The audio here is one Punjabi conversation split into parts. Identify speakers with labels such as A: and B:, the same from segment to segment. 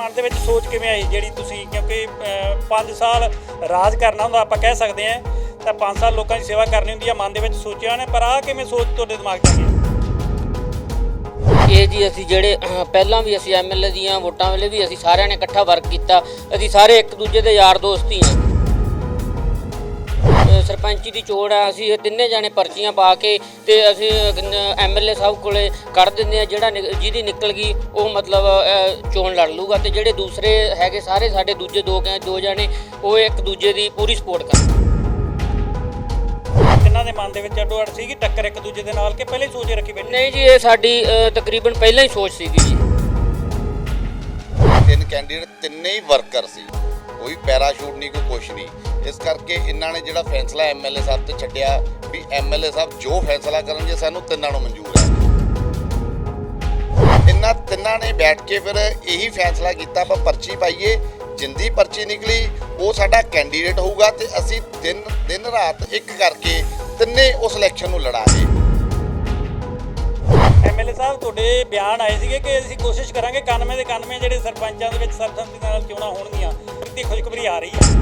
A: ਮਨ ਦੇ ਵਿੱਚ ਸੋਚ ਕਿਵੇਂ ਆਈ, ਜਿਹੜੀ ਤੁਸੀਂ, ਕਿਉਂਕਿ 5 ਸਾਲ ਰਾਜ ਕਰਨਾ ਹੁੰਦਾ, ਆਪਾਂ ਕਹਿ ਸਕਦੇ ਹਾਂ, ਤਾਂ 5 ਸਾਲ ਲੋਕਾਂ ਦੀ ਸੇਵਾ ਕਰਨੀ ਹੁੰਦੀ ਆ, ਮਨ ਦੇ ਵਿੱਚ ਸੋਚਿਆ ਨੇ, ਪਰ ਆ ਕਿਵੇਂ ਸੋਚ ਤੁਹਾਡੇ ਦਿਮਾਗ 'ਚ ਆ
B: ਇਹ ਜੀ ਅਸੀਂ ਜਿਹੜੇ ਪਹਿਲਾਂ ਵੀ ਅਸੀਂ ਐਮਐਲਏ ਦੀਆਂ ਵੋਟਾਂ ਵੇਲੇ ਵੀ ਅਸੀਂ ਸਾਰਿਆਂ ਨੇ ਇਕੱਠਾ ਵਰਕ ਕੀਤਾ, ਅਸੀਂ ਸਾਰੇ ਇੱਕ ਦੂਜੇ ਦੇ ਯਾਰ ਦੋਸਤ ਹੀ ਹਾਂ। ਸਰਪੰਚੀ ਦੀ ਚੋਣ ਆ ਅਸੀਂ ਇਹ ਤਿੰਨੇ ਜਾਣੇ ਪਰਚੀਆਂ ਪਾ ਕੇ ਤੇ ਅਸੀਂ ਐਮਐਲਏ ਸਾਹਿਬ ਕੋਲੇ ਕੱਢ ਦਿੰਦੇ ਆ ਜਿਹੜਾ ਨਿਕ- ਜਿਹਦੀ ਨਿਕਲ ਗਈ ਉਹ ਮਤਲਬ ਚੋਣ ਲੜ ਲੂਗਾ ਤੇ ਜਿਹੜੇ ਦੂਸਰੇ ਹੈਗੇ ਸਾਰੇ ਸਾਡੇ ਦੂਜੇ ਦੋ ਕ- ਦੋ ਜਾਣੇ ਉਹ ਇੱਕ ਦੂਜੇ ਦੀ ਪੂਰੀ ਸਪੋਰਟ ਕਰਦੇ
A: ਦੇ ਮਨ ਦੇ ਵਿੱਚ ਅੱਡੋ ਅੱਡ ਸੀਗੀ ਟੱਕਰ ਇੱਕ ਦੂਜੇ ਦੇ ਨਾਲ ਕਿ ਪਹਿਲਾਂ ਹੀ ਸੋਚ ਰੱਖੀ ਬੈਠੇ?
B: ਨਹੀਂ ਜੀ ਇਹ ਸਾਡੀ ਤਕਰੀਬਨ ਪਹਿਲਾਂ ਹੀ ਸੋਚ ਸੀਗੀ ਜੀ।
C: ਤਿੰਨ ਕੈਂਡੀਡੇਟ ਤਿੰਨੇ ਹੀ ਵਰਕਰ ਸੀ। ਕੋਈ ਪੈਰਾਸ਼ੂਟ ਨਹੀਂ, ਕੋਈ ਕੁਛ ਨਹੀਂ। ਇਸ ਕਰਕੇ ਇਹਨਾਂ ਨੇ ਜਿਹੜਾ ਫੈਸਲਾ ਐਮਐਲਏ ਸਾਹਿਬ ਤੇ ਛੱਡਿਆ ਵੀ ਐਮਐਲਏ ਸਾਹਿਬ ਜੋ ਫੈਸਲਾ ਕਰਨਗੇ, ਸਾਨੂੰ ਤਿੰਨਾਂ ਨੂੰ ਮਨਜ਼ੂਰ ਹੈ। ਇਹਨਾਂ ਤਿੰਨਾਂ ਨੇ ਬੈਠ ਕੇ ਫਿਰ ਇਹੀ ਫੈਸਲਾ ਕੀਤਾ, ਆਪਾਂ ਪਰਚੀ ਪਾਈਏ, ਜਿੰਦੀ ਪਰਚੀ ਨਿਕਲੀ, ਉਹ ਸਾਡਾ ਕੈਂਡੀਡੇਟ ਹੋਊਗਾ ਤੇ ਅਸੀਂ ਦਿਨ ਦਿਨ ਰਾਤ ਇੱਕ ਕਰਕੇ ਤਿੰਨੇ ਉਸ ਇਲੈਕਸ਼ਨ ਨੂੰ ਲੜਾਂਗੇ
A: ਐਮਐਲਏ ਸਾਹਿਬ, ਤੁਹਾਡੇ ਬਿਆਨ ਆਏ ਸੀਗੇ ਕਿ ਅਸੀਂ ਕੋਸ਼ਿਸ਼ ਕਰਾਂਗੇ 91 ਦੇ 91 ਜਿਹੜੇ ਸਰਪੰਚਾਂ ਦੇ ਵਿੱਚ ਸਰਬਸੰਮਤੀ ਨਾਲ ਚੋਣਾਂ ਹੋਣਗੀਆਂ। ਦੀ ਖੁਸ਼ਖਬਰੀ ਆ ਰਹੀ ਹੈ।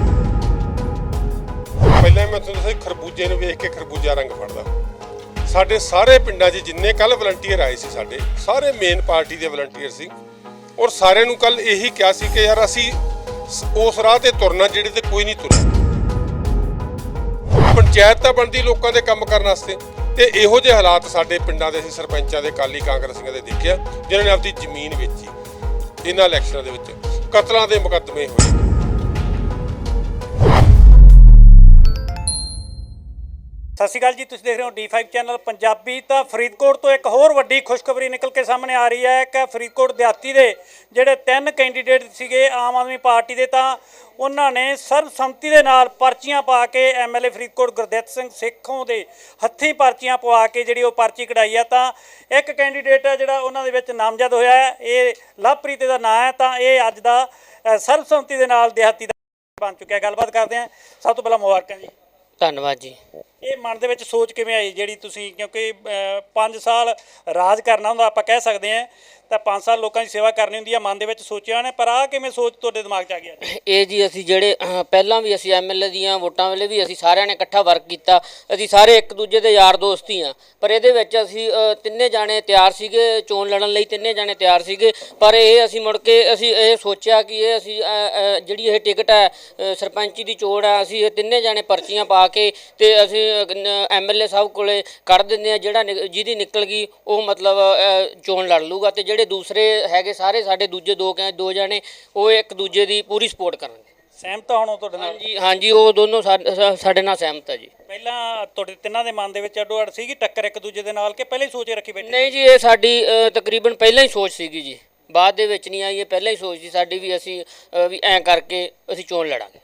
D: ਪਹਿਲਾਂ ਹੀ ਮੈਂ ਤੁਹਾਨੂੰ ਦੱਸਿਆ ਖਰਬੂਜੇ ਨੂੰ ਵੇਖ ਕੇ ਖਰਬੂਜਾ ਰੰਗ ਫੜਦਾ। ਸਾਡੇ ਸਾਰੇ ਪਿੰਡਾਂ 'ਚ ਜਿੰਨੇ ਕੱਲ ਵਲੰਟੀਅਰ ਆਏ ਸੀ ਸਾਡੇ, ਸਾਰੇ ਮੇਨ ਪਾਰਟੀ ਦੇ ਵਲੰਟੀਅਰ ਸੀ। ਔਰ ਸਾਰਿਆਂ ਨੂੰ ਕੱਲ ਇਹੀ ਕਿਹਾ ਸੀ ਕਿ ਯਾਰ ਅਸੀਂ ਸ- ਉਸ ਰਾਹ ਤੇ ਤੁਰਨਾ ਜਿਹੜੇ ਤੇ ਕੋਈ ਨਹੀਂ ਤੁਰਿਆ। ਪੰਚਾਇਤ ਤਾਂ ਬਣਦੀ ਲੋਕਾਂ ਦੇ ਕੰਮ ਕਰਨ ਵਾਸਤੇ। ਤੇ ਇਹੋ ਜਿਹੇ ਹਾਲਾਤ ਸਾਡੇ ਪਿੰਡਾਂ ਦੇ ਅਸੀਂ ਸਰਪੰਚਾਂ ਦੇ ਕਾਲੀ ਕਾਂਗਰਸੀਆਂ ਦੇ ਦੇਖਿਆ, ਜਿਨ੍ਹਾਂ ਨੇ ਆਪਣੀ ਜ਼ਮੀਨ ਵੇਚੀ। ਇਹਨਾਂ ਇਲੈਕਸ਼ਨਾਂ ਦੇ ਵਿੱਚ ਕਤਲਾਂ ਦੇ ਮੁਕੱਦਮੇ ਹੋਏ।
A: ਸਤਿ ਸ਼੍ਰੀ ਅਕਾਲ ਜੀ, ਤੁਸੀਂ ਦੇਖ ਰਹੇ ਹੋ D5 ਚੈਨਲ ਪੰਜਾਬੀ। ਤਾਂ ਫਰੀਦਕੋਟ ਤੋਂ ਇੱਕ ਹੋਰ ਵੱਡੀ ਖੁਸ਼ਖਬਰੀ ਨਿਕਲ ਕੇ ਸਾਹਮਣੇ ਆ ਰਹੀ ਹੈ ਕਿ ਫਰੀਦਕੋਟ ਦਿਹਾਤੀ ਦੇ ਜਿਹੜੇ ਤਿੰਨ ਕੈਂਡੀਡੇਟ ਸੀਗੇ ਆਮ ਆਦਮੀ ਪਾਰਟੀ ਦੇ, ਤਾਂ ਉਹਨਾਂ ਨੇ ਸਰਬਸੰਮਤੀ ਦੇ ਨਾਲ ਪਰਚੀਆਂ ਪਾ ਕੇ ਐਮਐਲਏ ਫਰੀਦਕੋਟ ਗੁਰਦਿੱਤ ਸਿੰਘ ਸਿੱਖੋਂ ਦੇ ਹੱਥੀਂ ਪਰਚੀਆਂ ਪਵਾ ਕੇ ਜਿਹੜੀ ਉਹ ਪਰਚੀ ਕਢਾਈ ਆ। ਤਾਂ ਇੱਕ ਕੈਂਡੀਡੇਟ ਹੈ ਜਿਹੜਾ ਉਹਨਾਂ ਦੇ ਵਿੱਚ ਨਾਮਜ਼ਦ ਹੋਇਆ ਹੈ, ਇਹ ਲਵਪ੍ਰੀਤ ਦਾ ਨਾਂ ਹੈ, ਤਾਂ ਇਹ ਅੱਜ ਦਾ ਸਰਬਸੰਮਤੀ ਦੇ ਨਾਲ ਦਿਹਾਤੀ ਦਾ ਬਣ ਚੁੱਕਿਆ। ਗੱਲਬਾਤ ਕਰਦੇ ਹਾਂ। ਸਭ ਤੋਂ ਪਹਿਲਾਂ ਮੁਬਾਰਕਾਂ ਜੀ।
B: ਧੰਨਵਾਦ ਜੀ।
A: ਇਹ ਮਨ ਦੇ ਵਿੱਚ ਸੋਚ ਕਿਵੇਂ ਆਈ ਜਿਹੜੀ ਤੁਸੀਂ ਕਿਉਂਕਿ 5 ਸਾਲ ਰਾਜ ਕਰਨਾ ਹੁੰਦਾ, ਆਪਾਂ ਕਹਿ ਸਕਦੇ ਹਾਂ ਤਾਂ 5 ਸਾਲ ਲੋਕਾਂ ਦੀ ਸੇਵਾ ਕਰਨੀ ਹੁੰਦੀ ਆ ਮਨ ਦੇ ਵਿੱਚ ਸੋਚਿਆ ਨੇ ਪਰ ਆ ਕਿਵੇਂ ਸੋਚ ਤੁਹਾਡੇ ਦਿਮਾਗ 'ਚ ਆ ਗਿਆ?
B: ਇਹ ਜੀ ਅਸੀਂ ਜਿਹੜੇ ਪਹਿਲਾਂ ਵੀ ਅਸੀਂ ਐਮਐਲਏ ਦੀਆਂ ਵੋਟਾਂ ਵੇਲੇ ਵੀ ਅਸੀਂ ਸਾਰਿਆਂ ਨੇ ਇਕੱਠਾ ਵਰਕ ਕੀਤਾ। ਅਸੀਂ ਸਾਰੇ ਇੱਕ ਦੂਜੇ ਦੇ ਯਾਰ ਦੋਸਤ ਹੀ ਆ। ਪਰ ਇਹਦੇ ਵਿੱਚ ਅਸੀਂ ਤਿੰਨੇ ਜਾਣੇ ਤਿਆਰ ਸੀਗੇ ਚੋਣ ਲੜਨ ਲਈ ਤਿੰਨੇ ਜਾਣੇ ਤਿਆਰ ਸੀਗੇ। ਪਰ ਇਹ ਅਸੀਂ ਮੁੜ ਕੇ ਅਸੀਂ ਇਹ ਸੋਚਿਆ ਕਿ ਇਹ ਅਸੀਂ ਜਿਹੜੀ ਇਹ ਟਿਕਟ ਹੈ ਅਹ, ਸਰਪੰਚੀ ਦੀ ਚੋਣ ਹੈ ਅਸੀਂ ਇਹ ਤਿੰਨੇ ਜਾਣੇ ਪਰਚੀਆਂ ਪਾ ਕੇ ਤੇ ਅਸੀਂ ਐਮਐਲਏ ਸਾਹਿਬ ਕੋਲੇ ਕੱਢ ਦਿੰਦੇ ਆ ਜਿਹੜਾ ਨਿਕ- ਜਿਹਦੀ ਨਿਕਲ ਗਈ ਉਹ ਮਤਲਬ ਚੋਣ ਲੜ ਲੂਗਾ ਤੇ ਜਿਹੜੇ ਦੂਸਰੇ ਹੈਗੇ ਸਾਰੇ ਸਾਡੇ ਦੂਜੇ ਦੋ ਕ- ਦੋ ਜਾਣੇ ਉਹ ਇੱਕ ਦੂਜੇ ਦੀ ਪੂਰੀ ਸਪੋਰਟ ਕਰਨਗੇ।
A: ਸਹਿਮਤ ਹੋਣੋ ਤੁਹਾਡੇ ਨਾਲ?
B: ਹਾਂਜੀ ਹਾਂਜੀ ਉਹ ਦੋਨੋਂ ਸਾ- ਸਾ- ਸਾਡੇ ਨਾਲ ਸਹਿਮਤ ਹੈ ਜੀ।
A: ਪਹਿਲਾਂ ਤੁਹਾਡੇ ਤਿੰਨਾਂ ਦੇ ਮਨ ਦੇ ਵਿੱਚ ਅੱਡੋ ਅੱਡ ਸੀਗੀ ਟੱਕਰ ਇੱਕ ਦੂਜੇ ਦੇ ਨਾਲ ਕਿ ਪਹਿਲਾਂ ਹੀ ਸੋਚ ਰੱਖੀ ਬੈਠੇ?
B: ਨਹੀਂ ਜੀ ਇਹ ਸਾਡੀ ਅ, ਤਕਰੀਬਨ ਪਹਿਲਾਂ ਹੀ ਸੋਚ ਸੀਗੀ ਜੀ। ਬਾਅਦ ਦੇ ਵਿੱਚ ਨਹੀਂ ਆਈ ਇਹ ਪਹਿਲਾਂ ਹੀ ਸੋਚ ਸੀ ਸਾਡੀ ਵੀ ਅਸੀਂ ਅ, ਵੀ ਐਂ ਕਰਕੇ ਅਸੀਂ ਚੋਣ ਲੜਾਂਗੇ।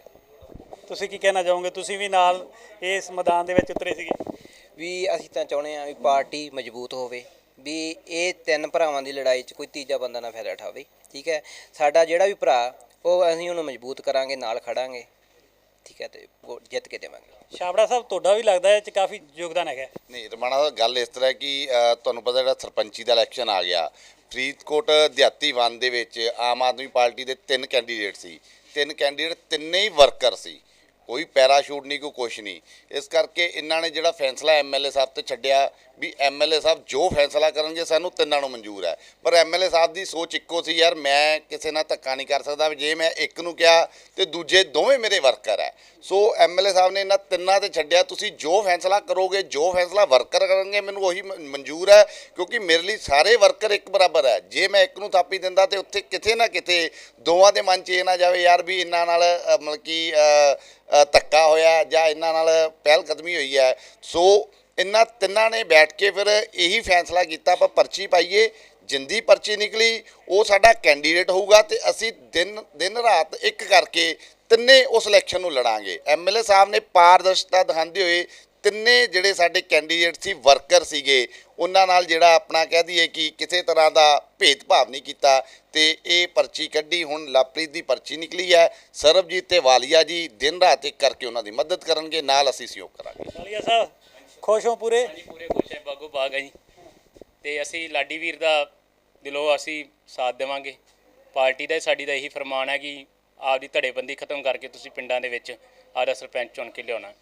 A: ਤੁਸੀਂ ਕੀ ਕਹਿਣਾ ਚਾਹੋਗੇ? ਤੁਸੀਂ ਵੀ ਨਾਲ ਇਸ ਮੈਦਾਨ ਦੇ ਵਿੱਚ ਉਤਰੇ ਸੀਗੇ?
E: ਵੀ ਅਸੀਂ ਤਾਂ ਚਾਹੁੰਦੇ ਹਾਂ ਵੀ ਪਾਰਟੀ ਮਜ਼ਬੂਤ ਹੋਵੇ। ਵੀ ਇਹ ਤਿੰਨ ਭਰਾਵਾਂ ਦੀ ਲੜਾਈ 'ਚ ਕੋਈ ਤੀਜਾ ਬੰਦਾ ਨਾ ਫਾਇਦਾ ਉਠਾਵੇ ਠੀਕ ਹੈ? ਸਾਡਾ ਜਿਹੜਾ ਵੀ ਭਰਾ ਉਹ ਅਸੀਂ ਉਹਨੂੰ ਮਜ਼ਬੂਤ ਕਰਾਂਗੇ ਨਾਲ ਖੜਾਂਗੇ ਠੀਕ ਹੈ? ਤੇ ਵੋਟ ਜਿੱਤ ਕੇ ਦੇਵਾਂਗੇ।
A: ਛਾਬੜਾ ਸਾਹਿਬ ਤੁਹਾਡਾ ਵੀ ਲੱਗਦਾ ਹੈ ਇਹ 'ਚ ਕਾਫੀ ਯੋਗਦਾਨ ਹੈਗਾ?
C: ਨਹੀਂ ਰਮਾਣਾ ਸਾਹਿਬ ਗੱਲ ਇਸ ਤਰ੍ਹਾਂ ਕਿ ਤੁਹਾਨੂੰ ਪਤਾ ਜਿਹੜਾ ਸਰਪੰਚੀ ਦਾ ਇਲੈਕਸ਼ਨ ਆ ਗਿਆ ਫਰੀਦਕੋਟ ਦਿਹਾਤੀ ਵਨ ਦੇ ਵਿੱਚ ਆਮ ਆਦਮੀ ਪਾਰਟੀ ਦੇ ਤਿੰਨ ਕੈਂਡੀਡੇਟ ਸੀ। ਤਿੰਨ ਕੈਂਡੀਡੇਟ ਤਿੰਨੇ ਹੀ ਵਰਕਰ ਸੀ। ਕੋਈ ਪੈਰਾਸ਼ੂਟ ਨਹੀਂ ਕੋਈ ਕੁਛ ਨਹੀਂ। ਇਸ ਕਰਕੇ ਇਹਨਾਂ ਨੇ ਜਿਹੜਾ ਫੈਸਲਾ ਐਮਐਲਏ ਸਾਹਿਬ ਤੇ ਛੱਡਿਆ ਵੀ ਐਮਐਲਏ ਸਾਹਿਬ ਜੋ ਫੈਸਲਾ ਕਰਨਗੇ ਸਾਨੂੰ ਤਿੰਨਾਂ ਨੂੰ ਮਨਜ਼ੂਰ ਹੈ। ਪਰ ਐਮਐਲਏ ਸਾਹਿਬ ਦੀ ਸੋਚ ਇੱਕੋ ਸੀ ਯਾਰ, ਮੈਂ ਕਿਸੇ ਨਾਲ ਧੱਕਾ ਨਹੀਂ ਕਰ ਸਕਦਾ ਵੀ ਜੇ ਮੈਂ ਇੱਕ ਨੂੰ ਕਿਹਾ ਤੇ ਦੂਜੇ ਦੋਵੇਂ ਮੇਰੇ ਵਰਕਰ ਹੈ। ਸੋ ਐਮਐਲਏ ਸਾਹਿਬ ਨੇ ਇਹਨਾਂ ਤਿੰਨਾਂ ਤੇ ਛੱਡਿਆ, ਤੁਸੀਂ ਜੋ ਫੈਸਲਾ ਕਰੋਗੇ, ਜੋ ਫੈਸਲਾ ਵਰਕਰ ਕਰਨਗੇ, ਮੈਨੂੰ ਉਹੀ ਮ- ਮਨਜ਼ੂਰ ਹੈ, ਕਿਉਂਕਿ ਮੇਰੇ ਲਈ ਸਾਰੇ ਵਰਕਰ ਇੱਕ ਬਰਾਬਰ ਹੈ। ਜੇ ਮੈਂ ਇੱਕ ਨੂੰ ਥਾਪੀ ਦਿੰਦਾ ਤੇ ਉੱਥੇ ਕਿਤੇ ਨਾ ਕਿਤੇ ਦੋਵਾਂ ਦੇ ਮਨ 'ਚ ਇਹ ਨਾ ਜਾਵੇ, ਯਾਰ ਵੀ ਇਹਨਾਂ ਨਾਲ ਮਤਲਬ ਕਿ ਧੱਕਾ ਹੋਇਆ ਜਾਂ ਇਹਨਾਂ ਨਾਲ ਪਹਿਲ ਕਦਮੀ ਹੋਈ ਹੈ। ਸੋ ਇਹਨਾਂ ਤਿੰਨਾਂ ਨੇ ਬੈਠ ਕੇ ਫਿਰ ਇਹੀ ਫੈਸਲਾ ਕੀਤਾ, ਆਪਾਂ ਪਰਚੀ ਪਾਈਏ, ਜਿੰਦੀ ਪਰਚੀ ਨਿਕਲੀ, ਉਹ ਸਾਡਾ ਕੈਂਡੀਡੇਟ ਹੋਊਗਾ ਤੇ ਅਸੀਂ ਦਿਨ ਦਿਨ ਰਾਤ ਇੱਕ ਕਰਕੇ ਤਿੰਨੇ ਉਸ ਇਲੈਕਸ਼ਨ ਨੂੰ ਲੜਾਂਗੇ। ਐਮਐਲਏ ਸਾਹਿਬ ਨੇ ਪਾਰਦਰਸ਼ਤਾ ਦਿਖਾਉਂਦੇ ਹੋਏ ਤਿੰਨੇ ਜਿਹੜੇ ਸਾਡੇ ਕੈਂਡੀਡੇਟ ਸੀ, ਵਰਕਰ ਸੀਗੇ, ਉਹਨਾਂ ਨਾਲ ਜਿਹੜਾ ਆਪਣਾ ਕਹਿ ਦਈਏ ਕਿ ਕਿਸੇ ਤਰ੍ਹਾਂ ਦਾ ਭੇਦਭਾਵ ਨਹੀਂ ਕੀਤਾ ਤੇ ਇਹ ਪਰਚੀ ਕੱਢੀ, ਹੁਣ ਲਵਪ੍ਰੀਤ ਦੀ ਪਰਚੀ ਨਿਕਲੀ ਹੈ। ਸਰਬਜੀਤ ਤੇ ਵਾਲੀਆ ਜੀ ਦਿਨ ਰਾਤ ਇੱਕ ਕਰਕੇ ਉਹਨਾਂ ਦੀ ਮਦਦ ਕਰਨਗੇ, ਨਾਲ ਅਸੀਂ ਸਹਿਯੋਗ ਕਰਾਂਗੇ।
A: ਵਾਲੀਆ ਸਾਹਿਬ ਖੁਸ਼ ਹੋ ਪੂਰੇ?
F: ਹਾਂਜੀ ਪੂਰੇ ਖੁਸ਼ ਹੈ ਬਾਗੋ ਬਾਗ ਹੈ ਜੀ। ਤੇ ਅਸੀਂ ਲਾਡੀ ਵੀਰ ਦਾ ਦਿਲੋਂ ਅਸੀਂ ਸਾਥ ਦੇਵਾਂਗੇ। ਪਾਰਟੀ ਦਾ ਸਾਡੀ ਦਾ ਇਹੀ ਫਰਮਾਨ ਹੈ ਕਿ ਆਪਦੀ ਧੜੇਬੰਦੀ ਖਤਮ ਕਰਕੇ ਤੁਸੀਂ ਪਿੰਡਾਂ ਦੇ ਵਿੱਚ ਆਪਦਾ ਸਰਪੰਚ ਚੁਣ ਕੇ ਲਿਆਉਣਾ।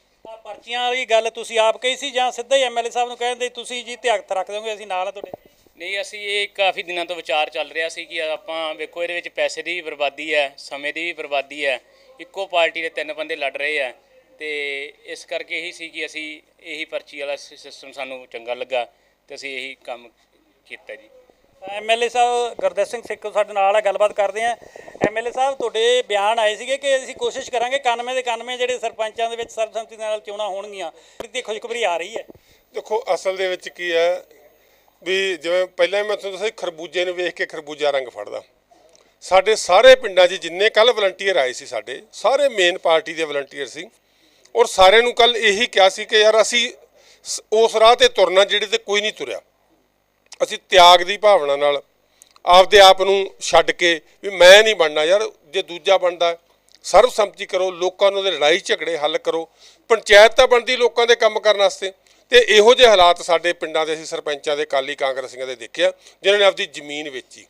A: ਪਰਚੀਆਂ ਵਾਲੀ ਗੱਲ ਤੁਸੀਂ ਆਪ ਕਹੀ ਸੀ ਜਾਂ ਸਿੱਧਾ ਹੀ ਐਮਐਲਏ ਸਾਹਿਬ ਨੂੰ ਕਹਿੰਦੇ ਤੁਸੀਂ ਜੀ ਤੇ ਹੱਥ ਰੱਖ ਦੋਗੇ ਅਸੀਂ ਨਾਲ ਆ ਤੁਹਾਡੇ।
F: ਨਹੀਂ ਅਸੀਂ ਇਹ ਕਾਫੀ ਦਿਨਾਂ ਤੋਂ ਵਿਚਾਰ ਚੱਲ ਰਿਹਾ ਸੀ ਕਿ ਆਪਾਂ ਵੇਖੋ ਇਹਦੇ ਵਿੱਚ ਪੈਸੇ ਦੀ ਵੀ ਬਰਬਾਦੀ ਹੈ ਸਮੇਂ ਦੀ ਵੀ ਬਰਬਾਦੀ ਹੈ। ਇੱਕੋ ਪਾਰਟੀ ਦੇ ਤਿੰਨ ਬੰਦੇ ਲੜ ਰਹੇ ਆ ਤੇ ਇਸ ਕਰਕੇ ਇਹੀ ਸੀ ਕਿ ਅਸੀਂ ਇਹੀ ਪਰਚੀ ਵਾਲਾ ਸਿਸਟਮ ਸਾਨੂੰ ਚੰਗਾ ਲੱਗਾ ਤੇ ਅਸੀਂ ਇਹੀ ਕੰਮ ਕੀਤਾ ਜੀ।
A: ਐਮਐਲਏ ਸਾਹਿਬ ਗੁਰਦੇਵ ਸਿੰਘ ਸਿੱਕੂ ਸਾਡੇ ਨਾਲ ਆ ਗੱਲਬਾਤ ਕਰਦੇ ਆ। ਐਮਐਲਏ ਸਾਹਿਬ ਤੁਹਾਡੇ ਬਿਆਨ ਆਏ ਸੀਗੇ ਕਿ ਅਸੀਂ ਕੋਸ਼ਿਸ਼ ਕਰਾਂਗੇ 91 ਦੇ 91 ਜਿਹੜੇ ਸਰਪੰਚਾਂ ਦੇ ਵਿੱਚ ਸਰਬਸੰਮਤੀ ਨਾਲ ਚੋਣਾਂ ਹੋਣਗੀਆਂ ਇਹਦੀ ਖੁਸ਼ਖਬਰੀ ਆ ਰਹੀ ਹੈ।
D: ਦੇਖੋ ਅਸਲ ਦੇ ਵਿੱਚ ਕੀ ਹੈ ਵੀ ਜਿਵੇਂ ਪਹਿਲਾਂ ਹੀ ਮੈਂ ਤੁਹਾਨੂੰ ਦੱਸਿਆ ਖਰਬੂਜੇ ਨੂੰ ਵੇਖ ਕੇ ਖਰਬੂਜਾ ਰੰਗ ਫੜਦਾ। ਸਾਡੇ ਸਾਰੇ ਪਿੰਡਾਂ 'ਚ ਜਿੰਨੇ ਕੱਲ ਵਲੰਟੀਅਰ ਆਏ ਸੀ ਸਾਡੇ ਸਾਰੇ ਮੇਨ ਪਾਰਟੀ ਦੇ ਵਲੰਟੀਅਰ ਸੀ। ਔਰ ਸਾਰਿਆਂ ਨੂੰ ਕੱਲ ਇਹੀ ਕਿਹਾ ਸੀ ਕਿ ਯਾਰ ਅਸੀਂ ਸ- ਉਸ ਰਾਹ ਤੇ ਤੁਰਨਾ ਜਿਹੜੇ ਤੇ ਕੋਈ ਨਹੀਂ ਤੁਰਿਆ। ਅਸੀਂ ਤਿਆਗ ਦੀ ਭਾਵਨਾ ਨਾਲ ਆਪਦੇ ਆਪ ਨੂੰ ਛੱਡ ਕੇ ਵੀ ਮੈਂ ਨਹੀਂ ਬਣਨਾ ਯਾਰ, ਜੇ ਦੂਜਾ ਬਣਦਾ, ਸਰਬਸੰਮਤੀ ਕਰੋ, ਲੋਕਾਂ ਨੂੰ ਦੇ ਲੜਾਈ ਝਗੜੇ ਹੱਲ ਕਰੋ, ਪੰਚਾਇਤ ਤਾਂ ਬਣਦੀ ਲੋਕਾਂ ਦੇ ਕੰਮ ਕਰਨ ਵਾਸਤੇ। ਤੇ ਇਹੋ ਜਿਹੇ ਹਾਲਾਤ ਸਾਡੇ ਪਿੰਡਾਂ ਦੇ ਅਸੀਂ ਸਰਪੰਚਾਂ ਦੇ ਕਾਲੀ ਕਾਂਗਰਸੀਆਂ ਦੇ ਦੇਖਿਆ, ਜਿਨ੍ਹਾਂ ਨੇ ਆਪਦੀ ਜ਼ਮੀਨ ਵੇਚੀ।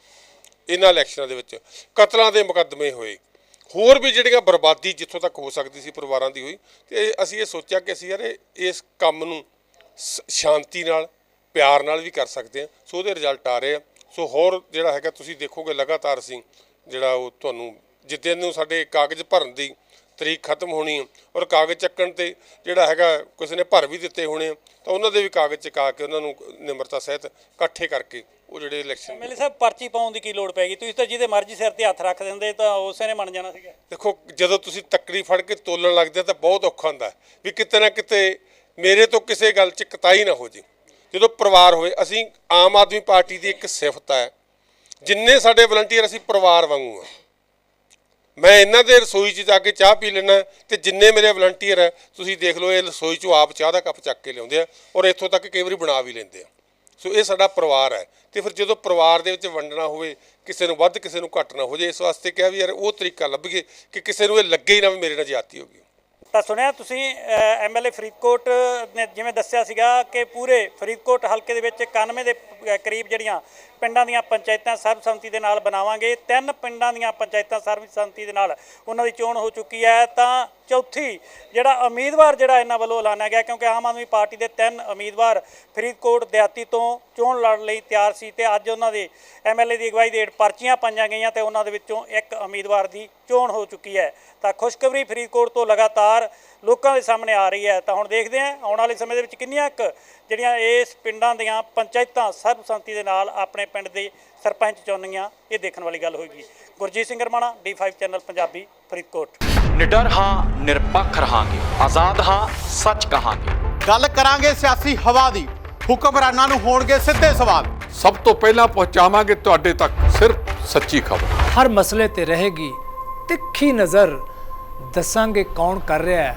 D: ਇਹਨਾਂ ਇਲੈਕਸ਼ਨਾਂ ਦੇ ਵਿੱਚ ਕਤਲਾਂ ਦੇ ਮੁਕੱਦਮੇ ਹੋਏ। ਹੋਰ ਵੀ ਜਿਹੜੀਆਂ ਬਰਬਾਦੀ ਜਿੱਥੋਂ ਤੱਕ ਹੋ ਸਕਦੀ ਸੀ ਪਰਿਵਾਰਾਂ ਦੀ ਹੋਈ, ਤੇ ਅਸੀਂ ਇਹ ਸੋਚਿਆ ਕਿ ਅਸੀਂ ਯਾਰ ਇਸ ਕੰਮ ਨੂੰ ਸ- ਸ਼ਾਂਤੀ ਨਾਲ, ਪਿਆਰ ਨਾਲ ਵੀ ਕਰ ਸਕਦੇ ਹਾਂ। ਸੋ ਉਹਦੇ ਰਿਜ਼ਲਟ ਆ ਰਹੇ ਆ। ਸੋ ਹੋਰ ਜਿਹੜਾ ਹੈਗਾ, ਤੁਸੀਂ ਦੇਖੋਗੇ ਲਗਾਤਾਰ ਅਸੀਂ ਜਿਹੜਾ ਉਹ ਤੁਹਾਨੂੰ ਜਿੱਦਣ ਨੂੰ ਸਾਡੇ ਕਾਗਜ਼ ਭਰਨ ਦੀ ਤਰੀਕ ਖਤਮ ਹੋਣੀ ਔਰ ਕਾਗਜ਼ ਚੱਕਣ ਤੇ ਜਿਹੜਾ ਹੈਗਾ ਕਿਸੇ ਨੇ ਭਰ ਵੀ ਦਿੱਤੇ ਹੋਣੇ ਤਾਂ ਉਹਨਾਂ ਦੇ ਵੀ ਕਾਗਜ਼ ਚਕਾ ਕੇ ਉਹਨਾਂ ਨੂੰ ਨਿਮਰਤਾ ਸਹਿਤ ਇਕੱਠੇ ਕਰਕੇ ਉਹ ਜਿਹੜੇ ਇਲੈਕਸ਼ਨ
A: ਐਮਐਲਏ ਸਾਹਿਬ ਪਰਚੀ ਪਾਉਣ ਦੀ ਕੀ ਲੋੜ ਪੈਗੀ ਤੁਸੀਂ ਤਾਂ ਜਿਹਦੇ ਮਰਜ਼ੀ ਸਿਰ ਤੇ ਹੱਥ ਰੱਖ ਦਿੰਦੇ ਤਾਂ ਉਸੇ ਨੇ ਮੰਨ ਜਾਣਾ ਸੀਗਾ।
D: ਦੇਖੋ ਜਦੋਂ ਤੁਸੀਂ ਤੱਕੜੀ ਫੜ ਕੇ ਤੋਲਣ ਲੱਗਦੇ ਤਾਂ ਬਹੁਤ ਔਖਾ ਹੁੰਦਾ ਵੀ ਕਿਤੇ ਨਾ ਕਿਤੇ ਮੇਰੇ ਤੋਂ ਕਿਸੇ ਗੱਲ 'ਚ ਕਤਾਈ ਨਾ ਹੋ ਜੇ। ਜਦੋਂ ਪਰਿਵਾਰ ਹੋਵੇ ਅਸੀਂ ਆਮ ਆਦਮੀ ਪਾਰਟੀ ਦੀ ਇੱਕ ਸਿਫਤ ਹੈ ਜਿੰਨੇ ਸਾਡੇ ਵਲੰਟੀਅਰ ਅਸੀਂ ਪਰਿਵਾਰ ਵਾਂਗੂ ਆ ਮੈਂ ਇਹਨਾਂ ਦੇ ਰਸੋਈ 'ਚ ਜਾ ਕੇ ਚਾਹ ਪੀ ਲੈਣਾ ਤੇ ਜਿੰਨੇ ਮੇਰੇ ਵਲੰਟੀਅਰ ਹੈ, ਤੁਸੀਂ ਦੇਖ ਲਓ, ਇਹ ਰਸੋਈ 'ਚੋਂ ਆਪ ਚਾਹ ਦਾ ਕੱਪ ਚੱਕ ਕੇ ਲਿਆਉਂਦੇ ਆ ਔਰ ਇੱਥੋਂ ਤੱਕ ਕਈ ਵਾਰੀ ਬਣਾ ਵੀ ਲੈਂਦੇ ਆ। ਸੋ ਇਹ ਸਾਡਾ ਪਰਿਵਾਰ ਹੈ ਤੇ ਫਿਰ ਜਦੋਂ ਪਰਿਵਾਰ ਦੇ ਵਿੱਚ ਵੰਡਣਾ ਹੋਵੇ, ਕਿਸੇ ਨੂੰ ਵੱਧ, ਕਿਸੇ ਨੂੰ ਘੱਟ ਨਾ ਹੋ ਜੇ ਇਸ ਵਾਸਤੇ ਕਿਹਾ ਵੀ ਯਾਰ ਉਹ ਤਰੀਕਾ ਲੱਭੀਏ ਕਿ ਕਿਸੇ ਨੂੰ ਇਹ ਲੱਗੇ ਹੀ ਨਾ ਵੀ ਮੇਰੇ ਨਾਲ ਜਾਤੀ ਹੋ ਗਈ।
A: ਤਾਂ ਸੁਣਿਆ ਤੁਸੀਂ ਐਮਐਲਏ ਫਰੀਦਕੋਟ ਨੇ ਜਿਵੇਂ ਦੱਸਿਆ ਸੀਗਾ ਕਿ ਪੂਰੇ ਫਰੀਦਕੋਟ ਹਲਕੇ ਦੇ ਵਿੱਚ 91 ਦੇ ਕਰੀਬ ਜਿਹੜੀਆਂ ਪਿੰਡਾਂ ਦੀਆਂ ਪੰਚਾਇਤਾਂ ਸਰਬਸੰਮਤੀ ਦੇ ਨਾਲ ਬਣਾਵਾਂਗੇ, ਤਿੰਨ ਪਿੰਡਾਂ ਦੀਆਂ ਪੰਚਾਇਤਾਂ ਸਰਬਸੰਮਤੀ ਦੇ ਨਾਲ ਉਹਨਾਂ ਦੀ ਚੋਣ ਹੋ ਚੁੱਕੀ ਹੈ, ਤਾਂ ਚੌਥੀ, ਜਿਹੜਾ ਉਮੀਦਵਾਰ ਜਿਹੜਾ ਇਹਨਾਂ ਵੱਲੋਂ ਐਲਾਨਿਆ ਗਿਆ, ਕਿਉਂਕਿ ਆਮ ਆਦਮੀ ਪਾਰਟੀ ਦੇ ਤਿੰਨ ਉਮੀਦਵਾਰ ਫਰੀਦਕੋਟ, ਦਿਹਾਤੀ ਤੋਂ ਚੋਣ ਲੜਨ ਲਈ ਤਿਆਰ ਸੀ ਤੇ ਅੱਜ ਉਹਨਾਂ ਦੇ ਐਮਐਲਏ ਦੀ ਅਗਵਾਈ ਦੇ ਹੇਠ ਪਰਚੀਆਂ ਪਾਈਆਂ ਗਈਆਂ ਤੇ ਉਹਨਾਂ ਦੇ ਵਿੱਚੋਂ ਇੱਕ ਉਮੀਦਵਾਰ ਦੀ ਚੋਣ ਹੋ ਚੁੱਕੀ ਹੈ। ਤਾਂ ਖੁਸ਼ਖਬਰੀ ਫਰੀਦਕੋਟ ਤੋਂ ਲਗਾਤਾਰ ਲੋਕਾਂ ਦੇ ਸਾਹਮਣੇ ਆ ਰਹੀ ਹੈ। ਤਾਂ ਹੁਣ ਦੇਖਦੇ ਹਾਂ, ਆਉਣ ਵਾਲੇ ਸਮੇਂ ਦੇ ਵਿੱਚ ਕਿੰਨੀਆਂ ਕੁ ਜਿਹੜੀਆਂ ਇਸ ਪਿੰਡਾਂ ਦੀਆਂ ਪੰਚਾਇਤਾਂ ਸਰਬਸੰਮਤੀ ਦੇ ਨਾਲ ਆਪਣੇ ਪਿੰਡ ਦੇ ਸਰਪੰਚ ਚੁਣਨੀਆਂ ਇਹ ਦੇਖਣ ਵਾਲੀ ਗੱਲ ਹੋਏਗੀ। Gurjeet Singh Ramana D5 channel Punjabi Faridkot.
G: ਨਿਡਰ ਹਾਂ ਨਿਰਪੱਖ ਰਹਾਂਗੇ। ਆਜ਼ਾਦ ਹਾਂ ਸੱਚ ਕਹਾਂਗੇ।
H: ਗੱਲ ਕਰਾਂਗੇ ਸਿਆਸੀ ਹਵਾ ਦੀ। ਹੁਕਮਰਾਨਾਂ ਨੂੰ ਹੋਣਗੇ ਸਿੱਧੇ ਸਵਾਲ।
I: ਸਭ ਤੋਂ ਪਹਿਲਾਂ ਪਹੁੰਚਾਵਾਂਗੇ ਤੁਹਾਡੇ ਤੱਕ ਸਿਰਫ ਸੱਚੀ ਖਬਰ।
J: ਹਰ ਮਸਲੇ ਤੇ ਰਹੇਗੀ ਤਿੱਖੀ ਨਜ਼ਰ। ਦੱਸਾਂਗੇ ਕੌਣ ਕਰ ਰਿਹਾ ਹੈ।